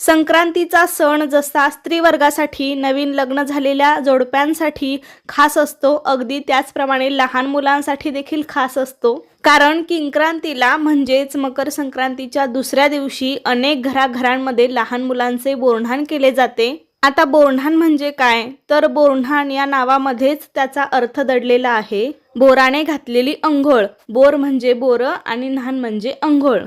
संक्रांतीचा सण जसा स्त्रीवर्गासाठी नवीन लग्न झालेल्या जोडप्यांसाठी खास असतो अगदी त्याचप्रमाणे लहान मुलांसाठी देखील खास असतो. कारण किंक्रांतीला म्हणजेच मकर संक्रांतीच्या दुसऱ्या दिवशी अनेक घराघरांमध्ये लहान मुलांचे बोरणान केले जाते. आता बोरणान म्हणजे काय? तर बोरणान या नावामध्येच त्याचा अर्थ दडलेला आहे. बोराने घातलेली अंघोळ. बोर म्हणजे बोर आणि न्हान म्हणजे अंघोळ.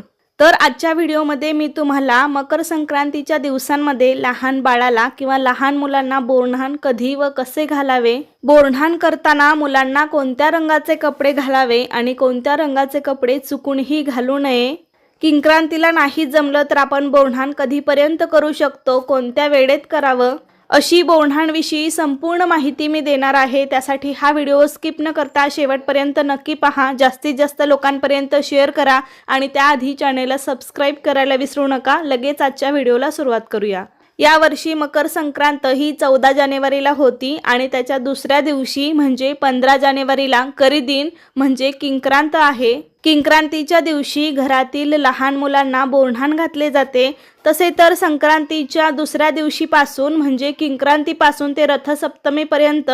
तर आजच्या व्हिडिओमध्ये मी तुम्हाला मकर संक्रांतीच्या दिवसांमध्ये लहान बाळाला किंवा लहान मुलांना बोरणान कधी व कसे घालावे? बोरणान करताना मुलांना कोणत्या रंगाचे कपडे घालावे आणि कोणत्या रंगाचे कपडे चुकूनही घालू नये? किंक्रांतीला नाही जमलं तर आपण बोरणान कधीपर्यंत करू शकतो? कोणत्या वेळेत करावं? अशी बोरणांविषयी संपूर्ण माहिती मी देणार आहे. त्यासाठी हा व्हिडिओ स्किप न करता शेवटपर्यंत नक्की पहा. जास्तीत जास्त लोकांपर्यंत शेअर करा आणि त्याआधी चॅनेलला सबस्क्राईब करायला विसरू नका. लगेच आजच्या व्हिडिओला सुरुवात करूया. यावर्षी मकर संक्रांत ही चौदा जानेवारीला होती आणि त्याच्या दुसऱ्या दिवशी म्हणजे पंधरा जानेवारीला करीदिन म्हणजे किंक्रांत आहे. किंक्रांतीच्या दिवशी घरातील लहान मुलांना बोरणान घातले जाते. तसे तर संक्रांतीच्या दुसऱ्या दिवशीपासून म्हणजे किंक्रांतीपासून ते रथसप्तमीपर्यंत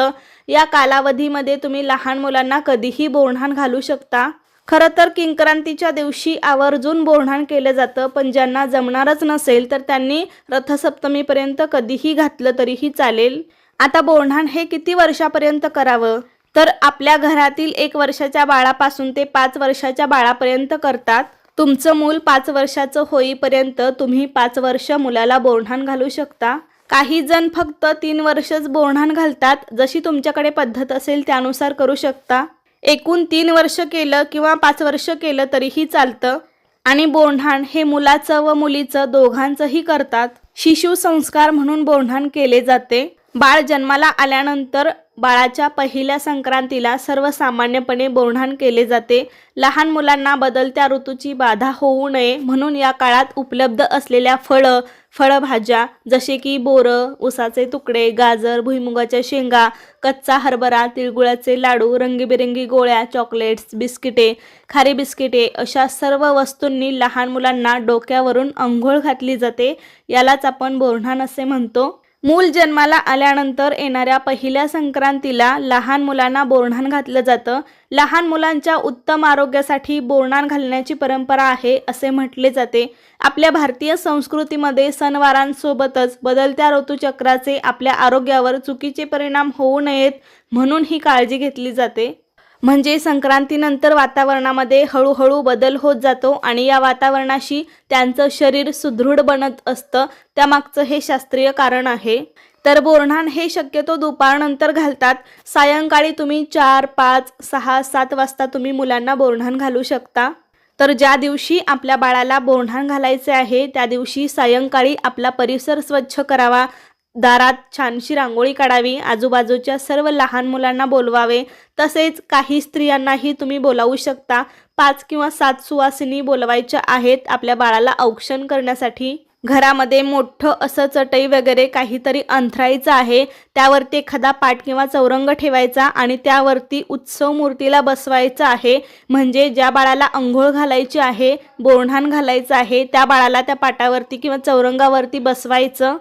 या कालावधीमध्ये तुम्ही लहान मुलांना कधीही बोरणान घालू शकता. खरं तर किंक्रांतीच्या दिवशी आवर्जून बोरणान केलं जातं पण ज्यांना जमणारच नसेल तर त्यांनी रथसप्तमीपर्यंत कधीही घातलं तरीही चालेल. आता बोरणान हे किती वर्षापर्यंत करावं? तर आपल्या घरातील एक वर्षाच्या बाळापासून ते पाच वर्षाच्या बाळापर्यंत करतात. तुमचं मूल पाच वर्षाचं होईपर्यंत तुम्ही पाच वर्ष मुलाला बोरणान घालू शकता. काही जण फक्त तीन वर्षच बोरणान घालतात जशी तुमच्याकडे पद्धत असेल त्यानुसार करू शकता. एकूण तीन वर्ष केलं किंवा पाच वर्ष केलं तरीही चालतं. आणि बोरणान हे मुलाचं व मुलीचं दोघांचंही करतात. शिशु संस्कार म्हणून बोरणान केले जाते. बाळ जन्माला आल्यानंतर बाळाच्या पहिल्या संक्रांतीला सर्वसामान्यपणे बोरणान केले जाते. लहान मुलांना बदलत्या ऋतूची बाधा होऊ नये म्हणून या काळात उपलब्ध असलेल्या फळं फळभाज्या जसे की बोरं उसाचे तुकडे गाजर भुईमुगाच्या शेंगा कच्चा हरभरा तिळगुळाचे लाडू रंगीबेरंगी गोळ्या चॉकलेट्स बिस्किटे खारी बिस्किटे अशा सर्व वस्तूंनी लहान मुलांना डोक्यावरून अंघोळ घातली जाते. यालाच आपण बोरणान असे म्हणतो. मूल जन्माला आल्यानंतर येणाऱ्या पहिल्या संक्रांतीला लहान मुलांना बोरणान घातलं जातं. लहान मुलांच्या उत्तम आरोग्यासाठी बोरणान घालण्याची परंपरा आहे असे म्हटले जाते. आपल्या भारतीय संस्कृतीमध्ये सणवारांसोबतच बदलत्या ऋतूचक्राचे आपल्या आरोग्यावर चुकीचे परिणाम होऊ नयेत म्हणून ही काळजी घेतली जाते. म्हणजे संक्रांतीनंतर वातावरणामध्ये हळूहळू बदल होत जातो आणि या वातावरणाशी त्यांचं शरीर सुदृढ बनत असतं. त्यामागचं हे शास्त्रीय कारण आहे. तर बोरणान हे शक्यतो दुपारनंतर घालतात. सायंकाळी तुम्ही चार पाच सहा सात वाजता तुम्ही मुलांना बोरणान घालू शकता. तर ज्या दिवशी आपल्या बाळाला बोरणान घालायचे आहे त्या दिवशी सायंकाळी आपला परिसर स्वच्छ करावा. दारात छानशी रांगोळी काढावी आजूबाजूच्या सर्व लहान मुलांना बोलवावे तसेच काही स्त्रियांनाही तुम्ही बोलावू शकता. पाच किंवा सात सुवासिनी बोलवायच्या आहेत आपल्या बाळाला औक्षण करण्यासाठी. घरामध्ये मोठं असं चटई वगैरे काहीतरी अंथरायचं आहे त्यावरती एखादा पाट किंवा चौरंग ठेवायचा आणि त्यावरती उत्सव मूर्तीला बसवायचं आहे. म्हणजे ज्या बाळाला अंघोळ घालायची आहे बोरणान घालायचं आहे त्या बाळाला त्या पाटावरती किंवा चौरंगावरती बसवायचं.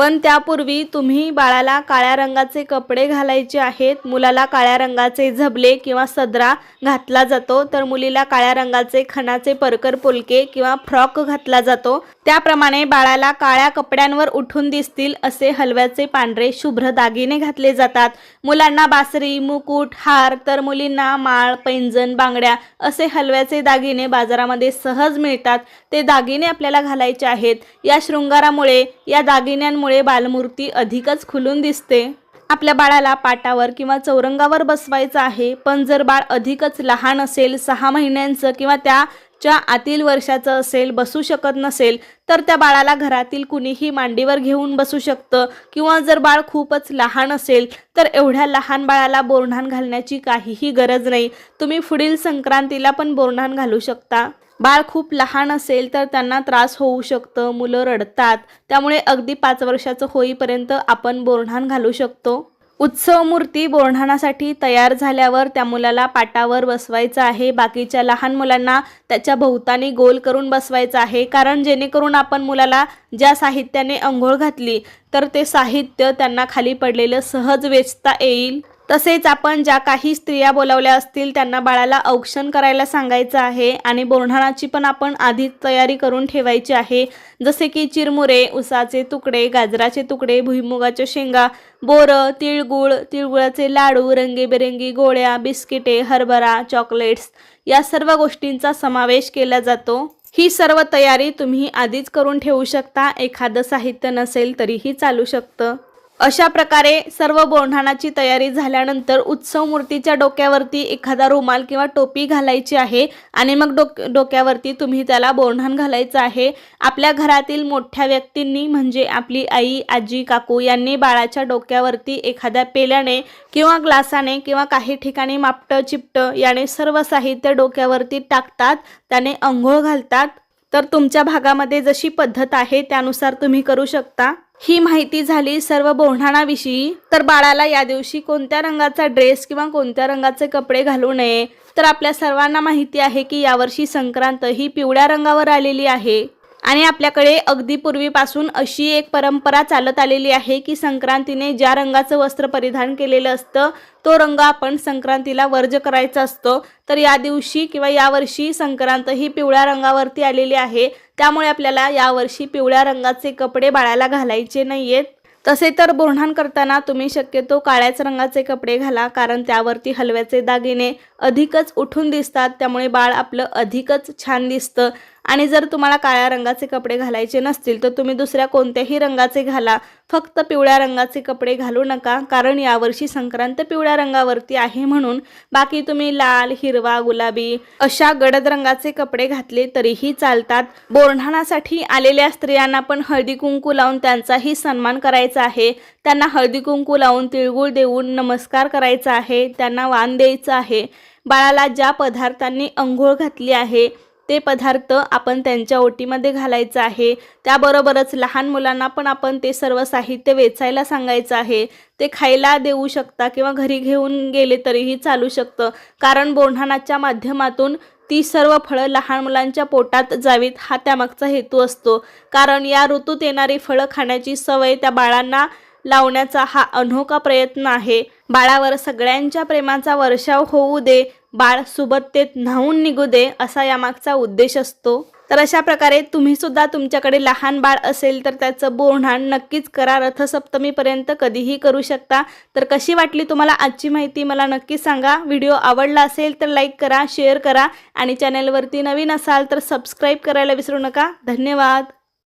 पण त्यापूर्वी तुम्ही बाळाला काळ्या रंगाचे कपडे घालायचे आहेत. मुलाला काळ्या रंगाचे झबले किंवा सदरा घातला जातो. तर मुलीला काळ्या रंगाचे खणाचे परकर पोलके किंवा फ्रॉक घातला जातो. त्याप्रमाणे बाळाला काळ्या कपड्यांवर उठून दिसतील असे हलव्याचे पांढरे शुभ्र दागिने घातले जातात. मुलांना बासरी मुकुट हार तर मुलींना माळ पैंजण बांगड्या असे हलव्याचे दागिने बाजारामध्ये सहज मिळतात. ते दागिने आपल्याला घालायचे आहेत. या शृंगारामुळे या दागिन्यांमुळे बालमूर्ती अधिकच खुलून दिसते. आपल्या बाळाला पाटावर किंवा चौरंगावर बसवायचं आहे पण जर बाळ अधिकच लहान असेल सहा महिन्यांचं किंवा त्याच्या आतील वर्षाचं असेल बसू शकत नसेल तर त्या बाळाला घरातील कुणीही मांडीवर घेऊन बसू शकतं. किंवा जर बाळ खूपच लहान असेल तर एवढ्या लहान बाळाला बोरणान घालण्याची काहीही गरज नाही. तुम्ही पुढील संक्रांतीला पण बोरणान घालू शकता. बाळ खूप लहान असेल तर त्यांना त्रास होऊ शकतं मुलं रडतात. त्यामुळे अगदी पाच वर्षाचं होईपर्यंत आपण बोरणान घालू शकतो. उत्सव मूर्ती बोरढाणासाठी तयार झाल्यावर त्या मुलाला पाटावर बसवायचं आहे. बाकीच्या लहान मुलांना त्याच्या भोवतानी गोल करून बसवायचं आहे. कारण जेणेकरून आपण मुलाला ज्या साहित्याने अंघोळ घातली तर ते साहित्य त्यांना खाली पडलेलं सहज वेचता येईल. तसेच आपण ज्या काही स्त्रिया बोलावल्या असतील त्यांना बाळाला औक्षण करायला सांगायचं आहे आणि बोरणाची पण आपण आधीच तयारी करून ठेवायची आहे. जसे की चिरमुरे उसाचे तुकडे गाजराचे तुकडे भुईमुगाच्या शेंगा बोरं तिळगुळ तिळगुळाचे लाडू रंगीबेरंगी गोळ्या बिस्किटे हरभरा चॉकलेट्स या सर्व गोष्टींचा समावेश केला जातो. ही सर्व तयारी तुम्ही आधीच करून ठेवू शकता. एखादं साहित्य नसेल तरीही चालू शकतं. अशा प्रकारे सर्व बोंढाणाची तयारी झाल्यानंतर उत्सव मूर्तीच्या डोक्यावरती एखादा रुमाल किंवा टोपी घालायची आहे आणि मग डोक डोक्यावरती तुम्ही त्याला बोंढाण घालायचं आहे. आपल्या घरातील मोठ्या व्यक्तींनी म्हणजे आपली आई आजी काकू यांनी बाळाच्या डोक्यावरती एखाद्या पेल्याने किंवा ग्लासाने किंवा काही ठिकाणी मापटं चिपटं याने सर्व साहित्य डोक्यावरती टाकतात. त्याने अंघोळ घालतात. तर तुमच्या भागामध्ये जशी पद्धत आहे त्यानुसार तुम्ही करू शकता. ही माहिती झाली सर्व बोढणाणाविषयी तर बाळाला या दिवशी कोणत्या रंगाचा ड्रेस किंवा कोणत्या रंगाचे कपडे घालू नये तर आपल्या सर्वांना माहिती आहे की यावर्षी संक्रांत ही पिवळ्या रंगावर आलेली आहे. आणि आपल्याकडे अगदी पूर्वीपासून अशी एक परंपरा चालत आलेली आहे की संक्रांतीने ज्या रंगाचं वस्त्र परिधान केलेलं असतं तो रंग आपण संक्रांतीला वर्ज करायचा असतो. तर या दिवशी किंवा यावर्षी संक्रांत ही पिवळ्या रंगावरती आलेली आहे. त्यामुळे आपल्याला यावर्षी पिवळ्या रंगाचे कपडे बाळाला घालायचे नाहीयेत. तसे तर बोरणान करताना तुम्ही शक्यतो काळ्याच रंगाचे कपडे घाला कारण त्यावरती हलव्याचे दागिने अधिकच उठून दिसतात. त्यामुळे बाळ आपलं अधिकच छान दिसतं. आणि जर तुम्हाला काळ्या रंगाचे कपडे घालायचे नसतील तर तुम्ही दुसऱ्या कोणत्याही रंगाचे घाला. फक्त पिवळ्या रंगाचे कपडे घालू नका कारण यावर्षी संक्रांत पिवळ्या रंगावरती आहे म्हणून. बाकी तुम्ही लाल हिरवा गुलाबी अशा गडद रंगाचे कपडे घातले तरीही चालतात. बोरणासाठी आलेल्या स्त्रियांना पण हळदी कुंकू लावून त्यांचाही सन्मान करायचा आहे. त्यांना हळदी कुंकू लावून तिळगुळ देऊन नमस्कार करायचा आहे. त्यांना वाण द्यायचं आहे. बाळाला ज्या पदार्थांनी अंघोळ घातली आहे ते पदार्थ आपण त्यांच्या ओटीमध्ये घालायचं आहे. त्याबरोबरच लहान मुलांना पण आपण ते सर्व साहित्य वेचायला सांगायचं आहे. ते खायला देऊ शकता किंवा घरी घेऊन गेले तरीही चालू शकतं. कारण बोंढाणाच्या माध्यमातून ती सर्व फळं लहान मुलांच्या पोटात जावीत हा त्यामागचा हेतू असतो. कारण या ऋतूत येणारी फळं खाण्याची सवय त्या बाळांना लावण्याचा हा अनोखा प्रयत्न आहे. बाळावर सगळ्यांच्या प्रेमाचा वर्षाव होऊ दे. बाळ सुबत्तेत न्हावून निघू दे असा यामागचा उद्देश असतो. तर अशा प्रकारे तुम्ही सुद्धा तुमच्याकडे लहान बाळ असेल तर त्याचं बोरणाण नक्कीच करा. रथसप्तमीपर्यंत कधीही करू शकता. तर कशी वाटली तुम्हाला आजची माहिती मला नक्की सांगा. व्हिडिओ आवडला असेल तर लाईक करा शेअर करा आणि चॅनलवरती नवीन असाल तर सबस्क्राईब करायला विसरू नका. धन्यवाद.